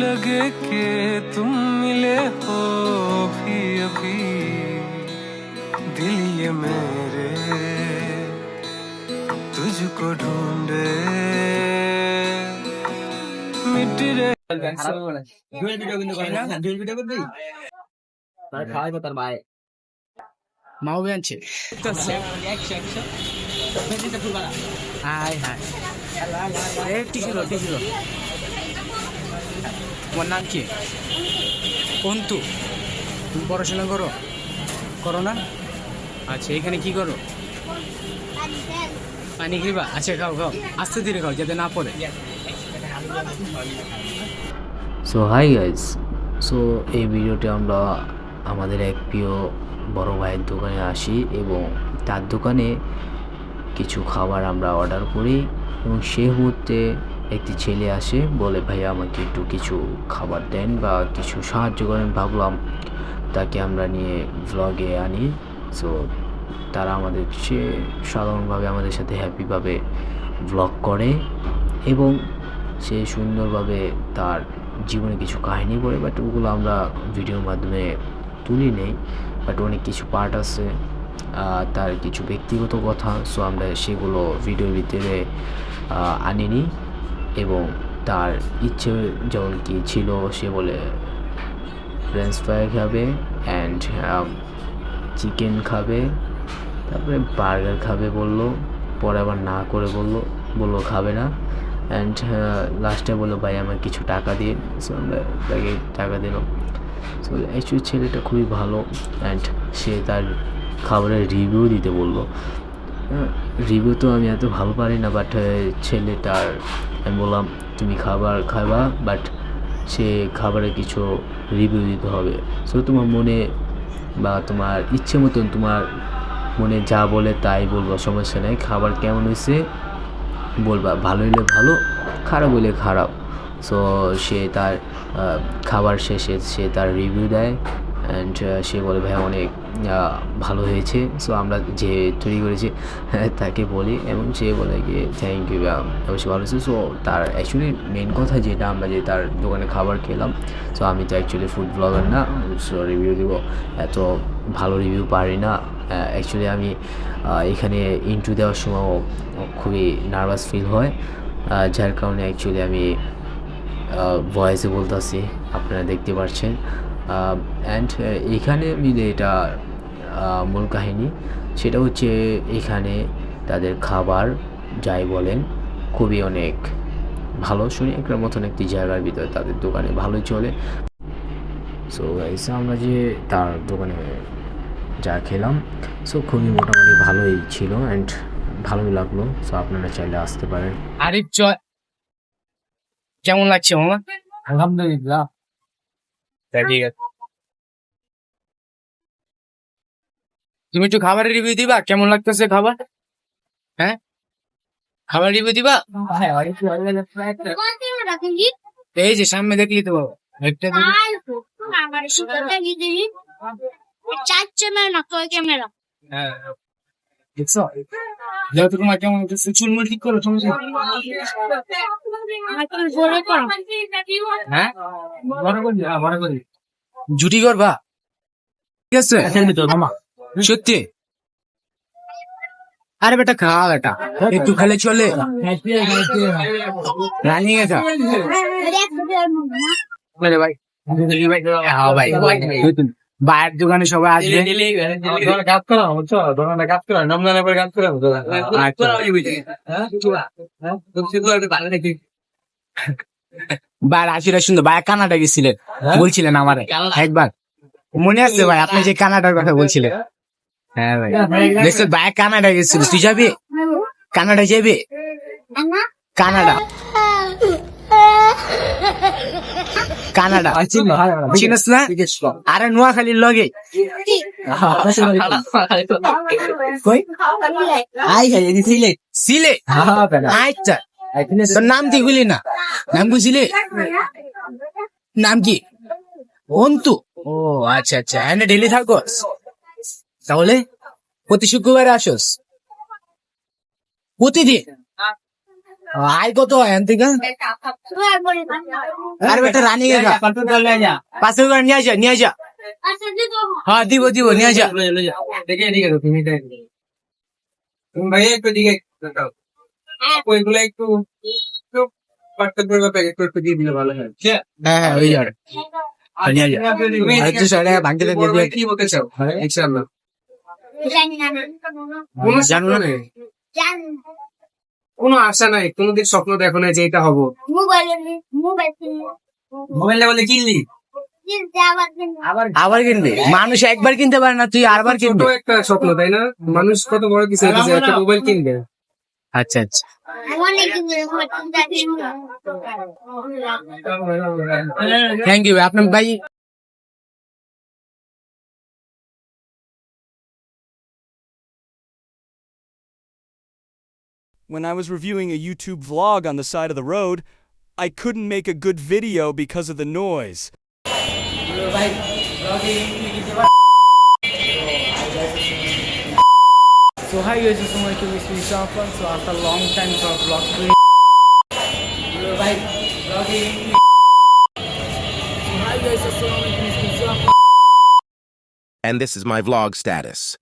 लगे कि तुम मिले हो भी अभी दिल ये मेरे तुझको ढूंढे मिट रे মাও আনছে হাই হাই এ টিকিল টিকিল তোমার নাম কি অন্তু তুমি পড়াশোনা করো? করো না? আচ্ছা এখানে কি করো? পানি খাইবা আচ্ছা খাও খাও। আস্তে ধীরে খাও, যাতে না পড়ে। সো হাই গাইজ সো এই ভিডিওটি আমরা আমাদের এক প্রিয় বড় ভাইয়ের দোকানে আসি এবং তার দোকানে কিছু খাবার আমরা অর্ডার করি এবং সেই মুহূর্তে একটি ছেলে আসে, বলে, ভাই, আমাকে একটু কিছু খাবার দেন বা কিছু সাহায্য করেন। ভাবলাম, তাকে আমরা নিয়ে ভ্লগে আনি। সো তারা আমাদের সে সাধারণভাবে আমাদের সাথে হ্যাপিভাবে ভ্লগ করে এবং সে সুন্দরভাবে তার জীবনে কিছু কাহিনী বলে বাট ওগুলো আমরা ভিডিওর মাধ্যমে তুলি নেই বাট অনেক কিছু পার্ট আছে তার কিছু ব্যক্তিগত কথা সো আমরা সেগুলো ভিডিওর ভিতরে আনিনি। এবং তার ইচ্ছে যেমন কি ছিল সে বলে ফ্রেঞ্চ ফ্রাই খাবে অ্যান্ড চিকেন খাবে, তারপরে বার্গার খাবে বলল, পরে আবার না করে বলল বলল খাবে না অ্যান্ড লাস্টে বলল, ভাই আমার কিছু টাকা দিয়ে সো আমরা তাকে টাকা দিলাম সো অ্যাকচুয়ালি ছেলেটা খুবই ভালো অ্যান্ড সে তার খাবারের রিভিউ দিতে বলল। রিভিউ তো আমি এত ভালো পারি না বাট ছেলেটার আমি বললাম, তুমি খাবার খাবা বাট সে খাবারের কিছু রিভিউ দিতে হবে। সো তোমার মনে বা তোমার ইচ্ছে মতন তোমার মনে যা বলে তাই বলব, সমস্যা নেই। খাবার কেমন হয়েছে বলবা, ভালো হলে ভালো, খারাপ হলে খারাপ। সো সে তার খাবার শেষে সে তার রিভিউ দেয়। অ্যান্ড সে বলে ভাই অনেক ভালো হয়েছে। সো আমরা যে তৈরি করেছি হ্যাঁ, তাকে বলি এবং সে বলে গিয়ে থ্যাংক ইউ অবশ্যই ভালো হয়েছে। সো তার অ্যাকচুয়ালি মেন কথা যেটা আমরা যে তার দোকানে খাবার খেলাম সো আমি তো অ্যাকচুয়ালি ফুড ব্লগার না সো রিভিউ দিব। এত ভালো রিভিউ পারি না। অ্যাকচুয়ালি আমি এখানে ইন্টু দেওয়ার সময় খুবই নার্ভাস ফিল হয়। যার কারণে অ্যাকচুয়ালি আমি ভয়েসে বলতেছি আপনারা দেখতে পাচ্ছেন অ্যান্ড এখানে মিলে এটা আহ, মূল কাহিনী সেটা হচ্ছে এখানে তাদের খাবার যাই বলেন খুবই অনেক ভালো। শুনি একটা মতন একটি জায়গার ভিতরে তাদের দোকানে ভালোই চলে। সো গাইস আমরা যে তার দোকানে যা খেলাম সো খুবই মোটামুটি ভালোই ছিল অ্যান্ড ভালোই লাগল। সো আপনারা চাইলে আসতে পারেন। আরিফ জয় কেমন লাগছে মামা? আলহামদুলিল্লাহ। ঠিক আছে। তুমি একটু খাবারের রিভিউ দিবা কেমন লাগতেছে খাবার? হ্যাঁ? খাবার রিভিউ দিবা এই যে সামনে দেখলি তো বাবা একটা চার ক্যামেরা না কয় ক্যামেরা হ্যাঁ দেখছ? যেহেতু তোমার কেমন চুলমুল ঠিক করো তুমি আমার তো জোরে হ্যাঁ বড় করি হ্যাঁ বড় করি জুটি করবা ঠিক আছে সত্যি আরে বেটা খা বেটা একটু খেলে চলে রানিং মেরে ভাই হ্যাঁ ভাই বাইরের দোকানে সবাই আসবে। কাজ করা বুঝছ? দোকানটা কাজ করা রমজানের পরে কাজ করা। বাইরে আসিরা সুন্দর। ভাই কানাডা গেছিলেন। বলছিলেন আমারে। একবার। মনে আছে ভাই আপনি যে কানাডার কথা বলছিলেন? হ্যাঁ ভাই। দেখছ ভাই কানাডা গেছিল। তুই যাবি? কানাডা যাবি? কানাডা। কানাডা। চিনস না? আরে নোয়াখালীর লগে। কই? আই খাই সিলে। হ্যাঁ আচ্ছা। তোর নাম কি বলি না? নাম বুঝলি নাম কি? অন্তু। ও আচ্ছা আচ্ছা। এনে ডেলি থাকোস। তাহলে প্রতি শুক্রবারে আসোস। প্রতিদিন? আয় কত হয় এন থেকে। তুই আর বেটা রানি গেগা পাঁচশো করে নিয়ে আসা নিয়ে আসা আচ্ছা হ্যাঁ দিব দিব নিয়ে আসা দেখে এদিকে তো তুমি তাই। তুমি ভাই একটু দিকে তাকাও। ওইগুলো একটু একটু পার্থক্য করে ব্যাপারে একটু একটু দিয়ে দিলে ভালো হয়। হ্যাঁ হ্যাঁ ওই আর। নিয়ে আসা আর একটু সাইডে ভাঙতে দিয়ে বড় কি বলতে চাও? ইনশাআল্লাহ জানি না। কোনো আশা নাই কোনোদিন স্বপ্ন দেখো না যে এটা হব। মোবাইলে মোবাইল মোবাইলটা বলে কিনলি? আবার কিনবো। আবার কিনবে? মানুষ একবার কিনতে পারে না তুই আরবার কিনবে? একটা স্বপ্ন তাই না? মানুষ কত বড় কিছু একটা মোবাইল কিনবে। আচ্ছা আচ্ছা। অনেক কিনবো মোবাইল কিনতে কিনবো। থ্যাংক ইউ আপনার ভাই When I was reviewing a YouTube vlog on the side of the road, I couldn't make a good video because of the noise. So hi guys, assalamu alaikum. It's me Shafan. So after a long time for vlog doing. Bye. Vlogging. So hi guys, assalamu alaikum. It's me Shafan. and this is my vlog status.